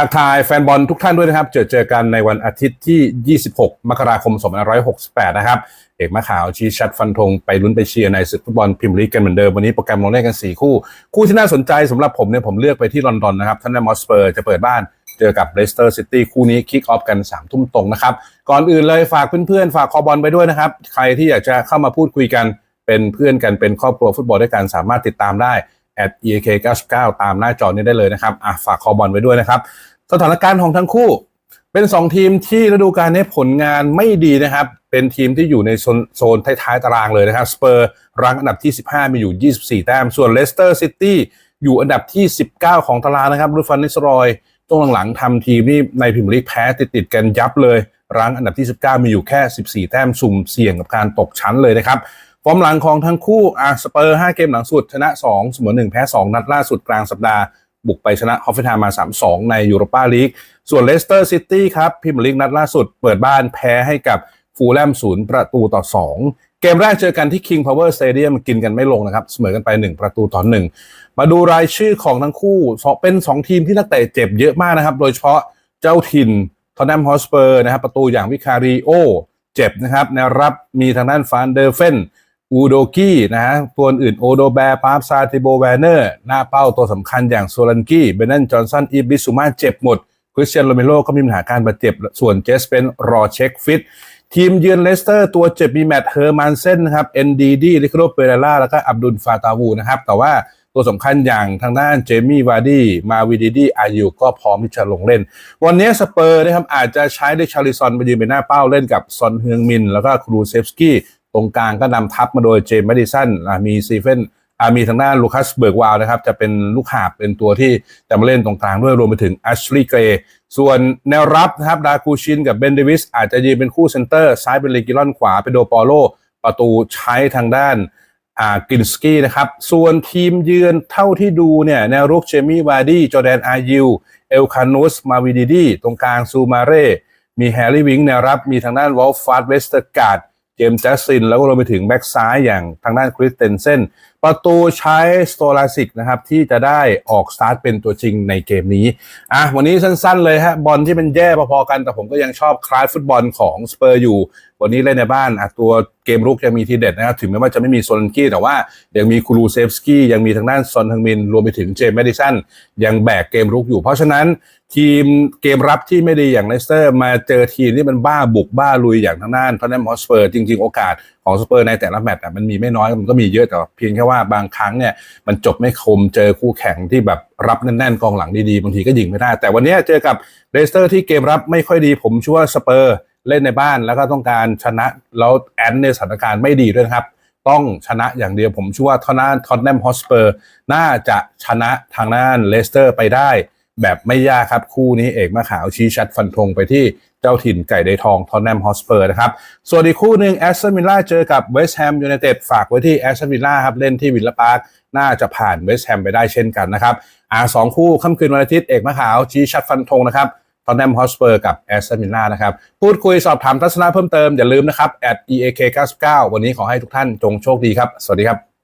ทักทายแฟนบอลทุกท่านด้วยนะครับ เจอเจอกันในวันอาทิตย์ที่ 26 มกราคม 2568 นะครับ เอกมะขาวชี้ชัดฟันธงไปลุ้นไปเชียร์ในศึกฟุตบอลพรีมลีกกันเหมือนเดิม วันนี้โปรแกรมลงเล่นกัน 4 คู่ คู่ที่น่าสนใจสำหรับผมเนี่ยผมเลือกไปที่ลอนดอนนะครับท่านแมอสเปอร์จะเปิดบ้านเจอกับเลสเตอร์ซิตี้คู่นี้คิกออฟกัน3ทุ่มตรงนะครับ ก่อนอื่นเลยฝากเพื่อนๆ ฝากคอบอลไปด้วยนะครับ ใครที่อยากจะเข้ามาพูดคุยกันเป็นเพื่อนกันเป็นครอบครัวฟุตบอลด้วยกันสามารถติดตามได้ at eak99 ตามหน้าจอนี้ได้เลยนะครับอะฝากคอบอลไว้ด้วยนะครับ สถานการณ์ของทั้งคู่ เป็น 2 ทีมที่ฤดูกาลนี้ผลงานไม่ดีนะครับ เป็นทีมที่อยู่ในโซนโซนท้ายๆตารางเลยนะครับสเปอร์รังอันดับที่ 15 มีอยู่ 24 แต้ม ส่วนเลสเตอร์ซิตี้อยู่อันดับที่ 19 ของตารางนะครับรูฟันนิสรอยตรงหลังๆทำทีมนี่ในพรีเมียร์ลีกแพ้ติดๆกันยับเลยรังอันดับที่ 19 มีอยู่แค่ 14 แต้มสุ่มเสี่ยงกับการตกชั้นเลยนะครับ ฟอร์มหลังของทั้งคู่อะสเปอร์5เกมหลังสุด ชนะ 2 เสมอ1 แพ้ 2 นัดล่าสุดกลางสัปดาห์ บุกไปชนะฮอฟเฟนไฮม์มา3-2 ในยูโรปาลีก ส่วนเลสเตอร์ซิตี้ครับพรีเมียร์ลีกนัดล่าสุด เปิดบ้านแพ้ให้กับฟูลแลมศูนย์ประตูต่อ 2 เกมแรกเจอกันที่ King Power Stadium กินกันไม่ลงนะครับ เสมอกันไป 1 ประตูต่อ 1 มาดูรายชื่อของทั้งคู่เป็น 2 ทีมที่นักเตะเจ็บเยอะมากนะครับ โดยเฉพาะเจ้าถิ่นทอนแนมฮอสเปอร์นะครับประตูอย่างวิคาริโอ เจ็บนะครับแนวรับมีทางด้านฟานเดอร์เฟน อูโดกี้นะฮะตัวอื่นโอโดแบร์ปาร์ซาติโบแวนเนอร์ หน้าเป้าตัวสำคัญอย่างโซลันกี้เบนนันจอห์นสันอีบิสุมาเจ็บหมดคริสเตียนโรเมโรก็มีปัญหาการบาดเจ็บ ส่วนเจสเป็นรอเช็คฟิต ทีมเยือนเลสเตอร์ตัวเจ็บมีแมตต์เฮอร์มันเซนนะครับเอ็นดีดีลิคโรเปเรล่าแล้วก็อับดุลฟาตาวูนะครับ แต่ว่าตัวสำคัญอย่างทางด้านเจมี่วาร์ดี้มาวิดีดีอายุก็พร้อมที่จะลงเล่น วันนี้สเปอร์นะครับอาจจะใช้ได้ชาลิซอนไปยืนเป็นหน้าเป้าเล่นกับซอนเฮืองมิน แล้วก็ครูเซฟสกี้ รงกลางก็นำทัพมาโดยเจมส์แมดิสันมีซีเฟนมีทางด้านลูคัสเบิร์กวาวนะครับ จะเป็นลูกหาบเป็นตัวที่จะมาเล่นตรงกลางด้วยรวมไปถึงแอชลีย์เกรย์ส่วนแนวรับนะครับดากูชินกับเบนเดวิสอาจจะยืนเป็นคู่เซนเตอร์ซ้ายเป็นเลกิลอนขวาเป็นโดปอโล ประตูใช้ทางด้านอ่ากินสกี้นะครับ ส่วนทีมเยือนเท่าที่ดูเนี่ยแนวรุกเจมี่วาร์ดี้จอแดนอายิวเอลคานุสมาวิดีดี ตรงกลางซูมาเร่มีแฮร์รี่วิงแนวรับมีทางด้านวอลฟาร์ดเวสเตอร์การ์ด เจมส์แจสซิน แล้วก็รวมไปถึงแบ็กซ้ายอย่างทางด้านคริสเตนเซนประตูใช้สโตลาสิกนะครับที่จะได้ออกสตาร์ทเป็นตัวจริงในเกมนี้อะวันนี้สั้นๆเลยฮะบอลที่มันแย่พอๆกันแต่ผมก็ยังชอบคลาสฟุตบอลของสเปอร์อยู่ วันนี้เล่นในบ้านอะตัวเกมรุกยังมีทีเด็ดนะครับถึงแม้ว่าจะไม่มีโซลันกี้แต่ว่ายังมีคูรูเซฟสกี้ยังมีทางด้านซอนทังมิน รวมไปถึงเจมส์แมดิสันยังแบกเกมรุกอยู่ เพราะฉะนั้นทีมเกมรับที่ไม่ดีอย่างเลสเตอร์ มาเจอทีมที่มันบ้าบุกบ้าลุยอย่างทางด้านทอนแนมฮอสเปอร์จริง ๆ โอกาส ของสเปอร์ในแต่ละแมตช์อะมันมีไม่น้อยมันก็มีเยอะแต่เพียงแค่ว่าบางครั้งเนี่ยมันจบไม่คมเจอคู่แข่งที่แบบรับแน่นๆกองหลังดีๆบางทีก็ยิงไม่ได้ แต่วันนี้เจอกับเลสเตอร์ที่เกมรับไม่ค่อยดีผมเชื่อว่าสเปอร์เล่นในบ้านแล้วก็ต้องการชนะแล้วแอนในสถานการณ์ไม่ดีด้วยครับ ต้องชนะอย่างเดียวผมเชื่อว่าทอนาทอนแนมฮอสเปอร์น่าจะชนะทางด้านเลสเตอร์ไปได้ แบบไม่ยากครับ คู่นี้เอกมะขาวชี้ชัดฟันธงไปที่เจ้าถิ่นไก่ไดทองทอนแนมฮอสเปอร์นะครับ ส่วนอีกคู่หนึ่งแอสตันวิลล่าเจอกับเวสต์แฮมยูไนเต็ดฝากไว้ที่แอสตันวิลล่าครับ เล่นที่วิลล่าพาร์คน่าจะผ่านเวสต์แฮมไปได้เช่นกันนะครับอ่าสองคู่ค่ำคืนวันอาทิตย์เอกมะขาวชี้ชัดฟันธงนะครับทอนแนมฮอสเปอร์กับแอสตันวิลล่านะครับ พูดคุยสอบถามทัศนะเพิ่มเติมอย่าลืมนะครับ at eak99 วันนี้ขอให้ทุกท่านจงโชคดีครับ สวัสดีครับ